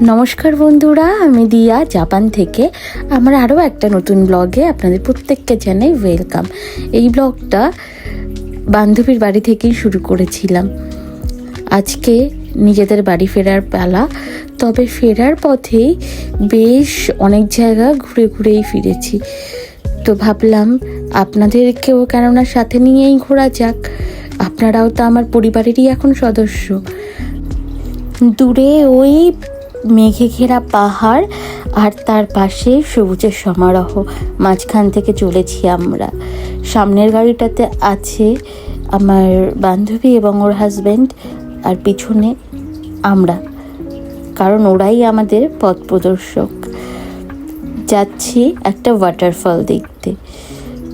নমস্কার বন্ধুরা, আমি দিয়া জাপান থেকে। আমার আরও একটা নতুন ব্লগে আপনাদের প্রত্যেককে জানাই ওয়েলকাম এই ব্লগটা বান্ধবীর বাড়ি থেকেই শুরু করেছিলাম। আজকে নিজেদের বাড়ি ফেরার পালা, তবে ফেরার পথেই বেশ অনেক জায়গা ঘুরে ঘুরেই ফিরেছি। তো ভাবলাম, আপনাদেরকেও কেননা সাথে নিয়েই ঘোরা যাক। আপনারাও তো আমার পরিবারেরই এখন সদস্য। দূরে ওই মেঘে ঘেরা পাহাড় আর তার পাশে সবুজের সমারোহ। মাঝখান থেকে চলেছি আমরা। সামনের গাড়িটাতে আছে আমার বান্ধবী এবং ওর হাজব্যান্ড আর পিছনে আমরা, কারণ ওরাই আমাদের পথ প্রদর্শক। যাচ্ছি একটা ওয়াটারফল দেখতে।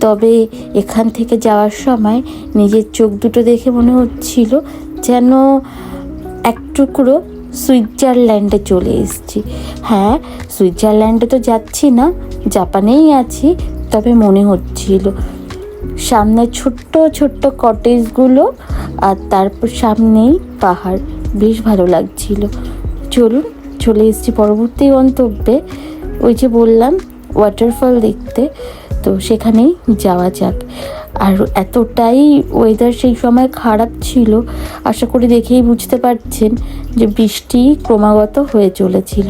তবে এখান থেকে যাওয়ার সময় নিজের চোখ দুটো দেখে মনে হচ্ছিল যেন এক টুকরো সুইজারল্যান্ডে চলে এসেছি। হ্যাঁ সুইজারল্যান্ডে তো যাচ্ছি না, জাপানেই আছি, তবে মনে হচ্ছিল। সামনে ছোট্ট ছোট্ট কটেজগুলো আর তারপর সামনেই পাহাড়। বেশ ভালো লাগছিল। চলুন, চলে এসেছি পরবর্তী গন্তব্যে। ওই যে বললাম ওয়াটারফল দেখতে। তো সেখানেই যাওয়া যাক। আর এতটাই ওয়েদার সেই সময় খারাপ ছিল, আশা করি দেখেই বুঝতে পারছেন যে বৃষ্টি ক্রমাগত হয়ে চলেছিল।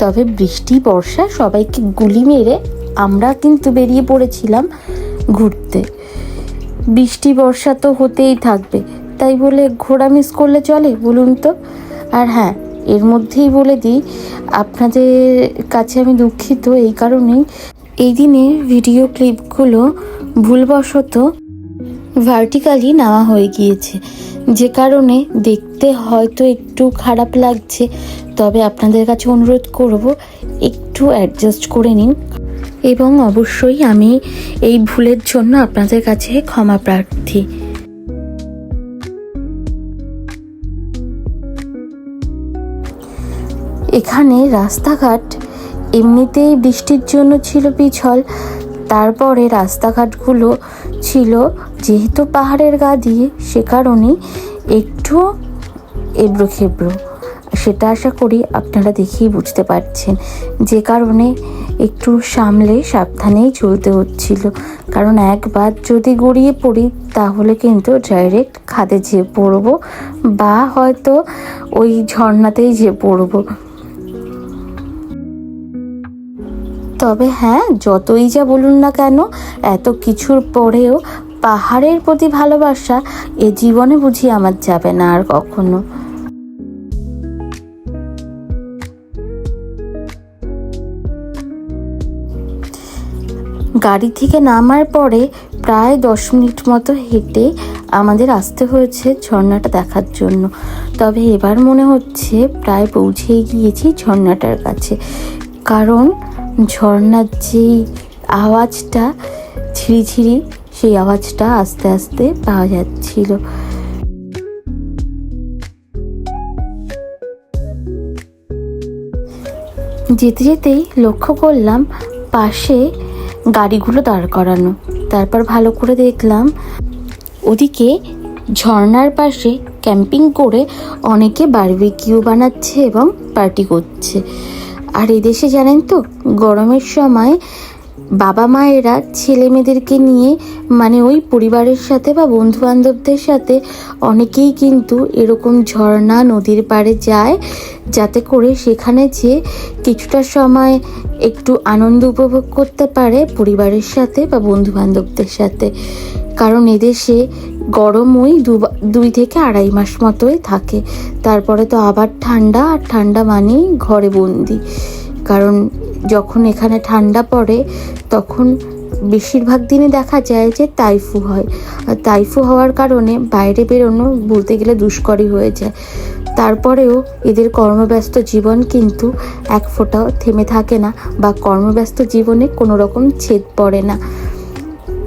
তবে বৃষ্টি, বর্ষা সবাইকে গুলি মেরে আমরা কিন্তু বেরিয়ে পড়েছিলাম ঘুরতে। বৃষ্টি, বর্ষা তো হতেই থাকবে, তাই বলে ঘোরা মিস করলে চলে বলুন তো? আর হ্যাঁ এর মধ্যেই বলে দিই, আপনাদের কাছে আমি দুঃখিত, এই কারণেই এই দিনের ভিডিও ক্লিপগুলো ভুলবশত ভার্টিক্যালি নেওয়া হয়ে গিয়েছে। যে কারণে দেখতে হয়তো একটু খারাপ লাগছে, তবে আপনাদের কাছে অনুরোধ করব একটু অ্যাডজাস্ট করে নিন। এবং অবশ্যই আমি এই ভুলের জন্য আপনাদের কাছে ক্ষমা প্রার্থী। এখানে রাস্তাঘাট এমনিতেই বৃষ্টির জন্য ছিল পিছল, তারপরে রাস্তাঘাটগুলো ছিল যেহেতু পাহাড়ের গা দিয়ে সে কারণে একটু এবড়ো খেবড়ো সেটা আশা করি আপনারা দেখেই বুঝতে পারছেন, যে কারণে একটু সামলে সাবধানেই চলতে হচ্ছিল। কারণ একবার যদি গড়িয়ে পড়ি, তাহলে কিন্তু ডাইরেক্ট খাদে যেয়ে পড়ব, বা হয়তো ওই ঝর্ণাতেই যেয়ে পড়ব। তবে হ্যাঁ যতই যা বলুন না কেন, এত কিছুর পরেও পাহাড়ের প্রতি ভালোবাসা এ জীবনে বুঝি আমার যাবে না আর কখনো। গাড়ি থেকে নামার পরে প্রায় দশ মিনিট মতো হেঁটে আমাদের আসতে হয়েছে ঝর্ণাটা দেখার জন্য। তবে এবার মনে হচ্ছে প্রায় পৌঁছেই গিয়েছি ঝর্ণাটার কাছে। কারণ ঝর্ণার যেই আওয়াজটা, ঝিরিঝিরি সেই আওয়াজটা আস্তে আস্তে পাওয়া যাচ্ছিল। যেতে যেতেই লক্ষ্য করলাম পাশে গাড়িগুলো দাঁড় করানো। তারপর ভালো করে দেখলাম ওদিকে ঝর্ণার পাশে ক্যাম্পিং করে অনেকে বারবিকিউ বানাচ্ছে এবং পার্টি করছে। আর এদেশে জানেন তো, গরমের সময় বাবা মায়েরা ছেলে মেয়েদেরকে নিয়ে মানে ওই পরিবারের সাথে বা বন্ধু বান্ধবদের সাথে অনেকেই কিন্তু এরকম ঝর্ণা নদীর পাড়ে যায়, যাতে করে সেখানে যে কিছুটা সময় একটু আনন্দ উপভোগ করতে পারে পরিবারের সাথে বা বন্ধু বান্ধবদের সাথে। কারণ এদেশে গরম ওই দুই থেকে আড়াই মাস মতোই থাকে। তারপরে তো আবার ঠান্ডা, আর ঠান্ডা মানেই ঘরে বন্দি। কারণ যখন এখানে ঠান্ডা পড়ে, তখন বেশিরভাগ দিনে দেখা যায় যে তাইফু হয়। আর তাইফু হওয়ার কারণে বাইরে বেরোনো বলতে গেলে দুষ্করই হয়ে যায়। তারপরেও এদের কর্মব্যস্ত জীবন কিন্তু এক ফোঁটাও থেমে থাকে না বা কর্মব্যস্ত জীবনে কোনো রকম ছেদ পড়ে না।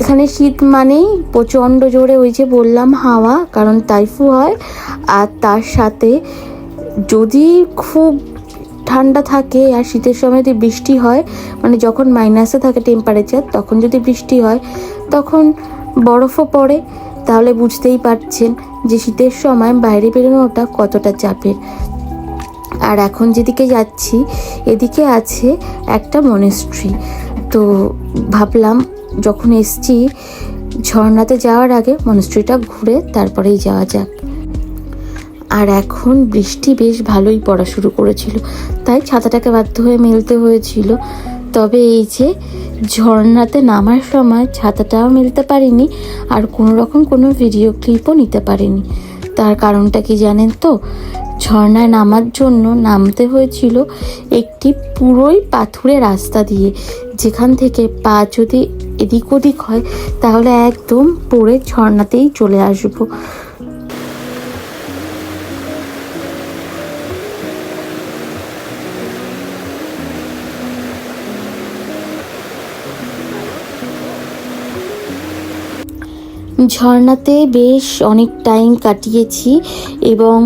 এখানে শীত মানেই প্রচণ্ড জোরে ওই যে বললাম হাওয়া, কারণ তাইফু হয়। আর তার সাথে যদি খুব ঠান্ডা থাকে আর শীতের সময় যদি বৃষ্টি হয় মানে যখন মাইনাসে থাকে টেম্পারেচার তখন যদি বৃষ্টি হয়, তখন বরফও পড়ে। তাহলে বুঝতেই পারছেন যে শীতের সময় বাইরে বেরোনোটা কতটা চাপের। আর এখন যেদিকে যাচ্ছি, এদিকে আছে একটা মনেস্ট্রি তো ভাবলাম যখন এসছি, ঝর্ণাতে যাওয়ার আগে মনেস্ট্রিটা ঘুরে তারপরেই যাওয়া যাক। আর এখন বৃষ্টি বেশ ভালোই পড়া শুরু করেছিল, তাই ছাতাটাকে বাধ্য হয়ে মেলতে হয়েছিল। তবে এই যে ঝর্ণাতে নামার সময় ছাতাটাও মেলতে পারিনি, আর কোনো রকম কোনো ভিডিও ক্লিপও নিতে পারিনি। তার কারণটা কি জানেন তো? ঝর্ণায় নামার জন্য নামতে হয়েছিল একটি পুরোই পাথুরে রাস্তা দিয়ে, যেখান থেকে পা যদি এদিক ওদিক হয়, তাহলে একদম পড়ে ঝর্ণাতেই চলে আসব। ঝর্ণাতে বেশ অনেক টাইম কাটিয়েছি এবং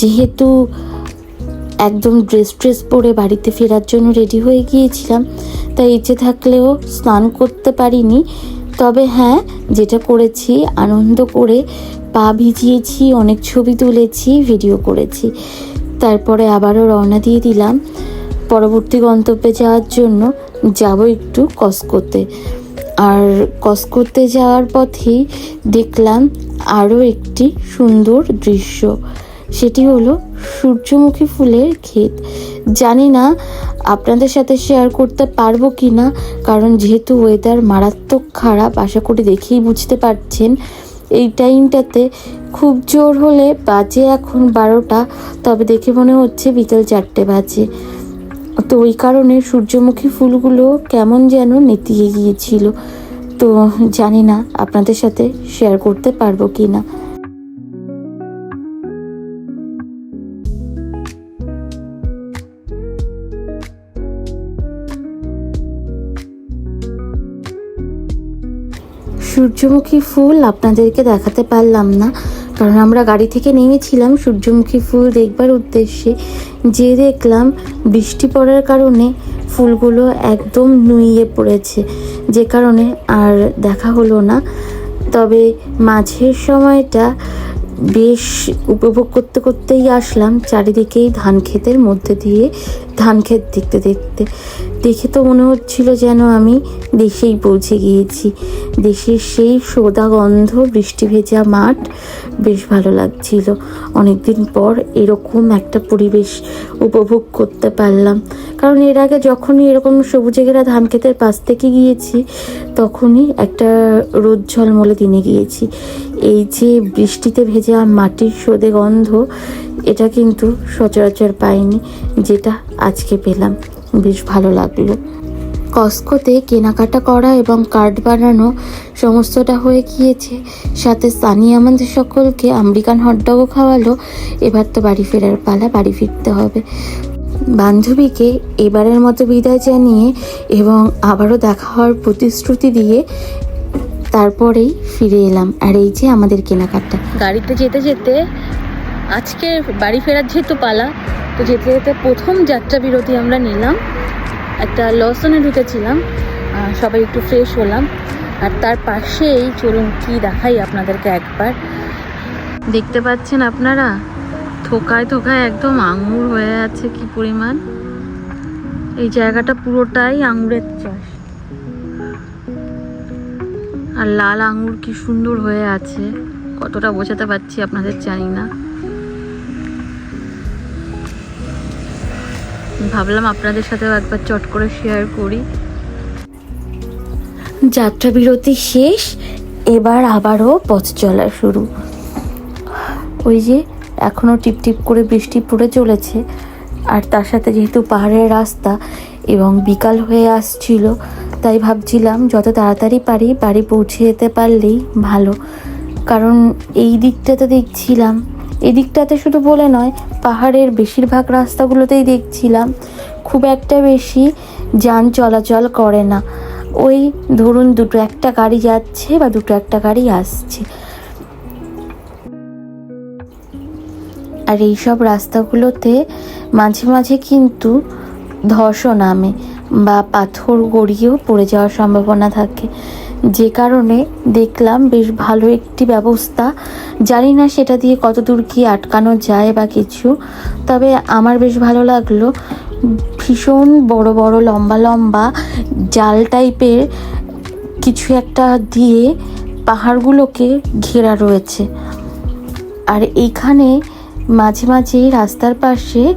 যেহেতু একদম ড্রেস ট্রেস পরে বাড়িতে ফেরার জন্য রেডি হয়ে গিয়েছিলাম। তাই ইচ্ছে থাকলেও স্নান করতে পারিনি। তবে হ্যাঁ যেটা করেছি, আনন্দ করে পা ভিজিয়েছি, অনেক ছবি তুলেছি ভিডিও করেছি। তারপরে আবারও রওনা দিয়ে দিলাম। পরবর্তী গন্তব্যে যাওয়ার জন্য যাব একটু কসকোতে আর কসকোতে যাওয়ার পথেই দেখলাম আরও একটি সুন্দর দৃশ্য। সেটি হলো সূর্যমুখী ফুলের ক্ষেত। জানি না আপনাদের সাথে শেয়ার করতে পারব কি না কারণ যেহেতু ওয়েদার মারাত্মক খারাপ, আশা করি দেখেই বুঝতে পারছেন। এই টাইমটাতে খুব জোর হলে বাজে এখন বারোটা, তবে দেখে মনে হচ্ছে বিকেল চারটে বাজে। তো ওই কারণে সূর্যমুখী ফুলগুলো কেমন যেন নেতিয়ে গিয়েছিল। তো জানি না আপনাদের সাথে শেয়ার করতে পারব কি না সূর্যমুখী ফুল আপনাদেরকে দেখাতে পারলাম না। কারণ আমরা গাড়ি থেকে নেমেছিলাম সূর্যমুখী ফুল দেখবার উদ্দেশ্যে। যে দেখলাম বৃষ্টি পড়ার কারণে ফুলগুলো একদম নুইয়ে পড়েছে। যে কারণে আর দেখা হলো না। তবে মাঝের সময়টা বেশ উপভোগ করতে করতেই আসলাম চারিদিকেই ধান ক্ষেতের মধ্যে দিয়ে, ধান ক্ষেত দেখতে দেখতে। দেখে তো মনে হচ্ছিল যেন আমি দেশেই পৌঁছে গিয়েছি। দেশের সেই সোদা গন্ধ, বৃষ্টি ভেজা মাঠ বেশ ভালো লাগছিল। অনেকদিন পর এরকম একটা পরিবেশ উপভোগ করতে পারলাম। কারণ এর আগে যখনই এরকম সবুজে ঘেরা ধান ক্ষেতের পাশ থেকে গিয়েছি, তখনই একটা রোদ ঝলমলে দিনে গিয়েছি। এই যে বৃষ্টিতে ভেজা মাটির সোদে গন্ধ, এটা কিন্তু সচরাচর পাইনি, যেটা আজকে পেলাম। বেশ ভালো লাগল। কস্কোতে কেনাকাটা করা এবং কার্ড বানানো সমস্তটা হয়ে গিয়েছে। সাথে সানি আমাদের সকলকে আমেরিকান হটডগও খাওয়ালো। এবার তো বাড়ি ফেরার পালা, বাড়ি ফিরতে হবে। বান্ধবীকে এবারের মতো বিদায় জানিয়ে এবং আবারও দেখা হওয়ার প্রতিশ্রুতি দিয়ে তারপরেই ফিরে এলাম। আর এই যে আমাদের কেনাকাটা। গাড়িতে যেতে যেতে আজকে বাড়ি ফেরার যেহেতু পালা, তো যেতে যেতে প্রথম যাত্রা বিরতি আমরা নিলাম। একটা লসনে ঢুকেছিলাম সবাই একটু ফ্রেশ হলাম। আর তার পাশেই চলুন কি দেখাই আপনাদেরকে একবার। দেখতে পাচ্ছেন আপনারা? থোকায় থোকায় একদম আঙুর হয়ে আছে কি পরিমাণ। এই জায়গাটা পুরোটাই আঙুরের চাষ। আর লাল আঙুর কি সুন্দর হয়ে আছে। কতটা বোঝাতে পারছি আপনাদের জানি না। ভাবলাম আপনাদের সাথেও একবার চট করে শেয়ার করি। যাত্রা বিরতি শেষ, এবার আবারও পথ চলা শুরু। ওই যে এখনও টিপ টিপ করে বৃষ্টি পড়ে চলেছে, আর তার সাথে যেহেতু পাহাড়ের রাস্তা এবং বিকাল হয়ে আসছিল তাই ভাবছিলাম যত তাড়াতাড়ি পারি বাড়ি পৌঁছে যেতে পারলেই ভালো। কারণ এই দিকটাতে দেখছিলাম, এই দিকটাতে শুধু বলে নয়, পাহাড়ের বেশিরভাগ রাস্তাগুলোতেই দেখছিলাম, খুব একটা বেশি যান চলাচল করে না। ওই ধরুন দুটো একটা গাড়ি যাচ্ছে বা দুটো একটা গাড়ি আসছে। আর এইসব রাস্তাগুলোতে মাঝে মাঝে কিন্তু ধসও নামে বা পাথর গড়িয়েও পড়ে যাওয়ার সম্ভাবনা থাকে। যে কারণে দেখলাম বেশ ভালো একটি ব্যবস্থা। জানি না সেটা দিয়ে কতদূর কি আটকানো যায় বা কিছু, তবে আমার বেশ ভালো লাগল। ভীষণ বড় বড় লম্বা লম্বা জাল টাইপের কিছু একটা দিয়ে পাহাড়গুলোকে ঘেরা রয়েছে। আর এইখানে মাঝে মাঝে রাস্তার পাশে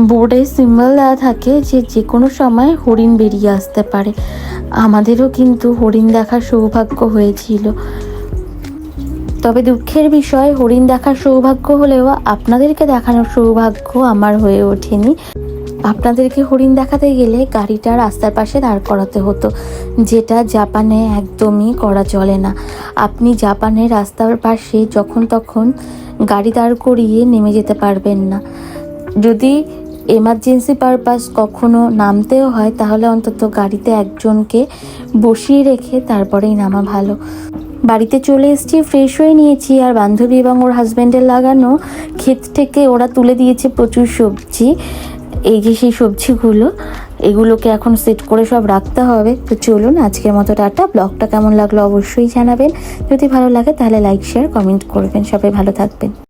বোর্ডে সিম্বল দেওয়া থাকে যে যে কোনো সময় হরিণ বেরিয়ে আসতে পারে। আমাদেরও কিন্তু হরিণ দেখার সৌভাগ্য হয়েছিল। তবে দুঃখের বিষয়, হরিণ দেখার সৌভাগ্য হলেও আপনাদেরকে দেখানোর সৌভাগ্য আমার হয়ে ওঠেনি। আপনাদেরকে হরিণ দেখাতে গেলে গাড়িটা রাস্তার পাশে দাঁড় করাতে হতো। যেটা জাপানে একদমই করা চলে না। আপনি জাপানে রাস্তার পাশে যখন তখন গাড়ি দাঁড় করিয়ে নেমে যেতে পারবেন না। যদি এমার্জেন্সি পারপাস কখনো নামতেও হয়, তাহলে অন্তত গাড়িতে একজনকে বসিয়ে রেখে তারপরেই নামা ভালো। বাড়িতে চলে এসেছি ফ্রেশ হয়ে নিয়েছি, আর বান্ধবী এবং ওর হাজব্যান্ডের লাগানো ক্ষেত থেকে ওরা তুলে দিয়েছে প্রচুর সবজি। এই যে সেই সবজিগুলো, এগুলোকে এখন সেট করে সব রাখতে হবে। তো চলুন আজকের মতো টাটা। ব্লগটা কেমন লাগল অবশ্যই জানাবেন। যদি ভালো লাগে তাহলে লাইক শেয়ার কমেন্ট করবেন। সবাই ভালো থাকবেন।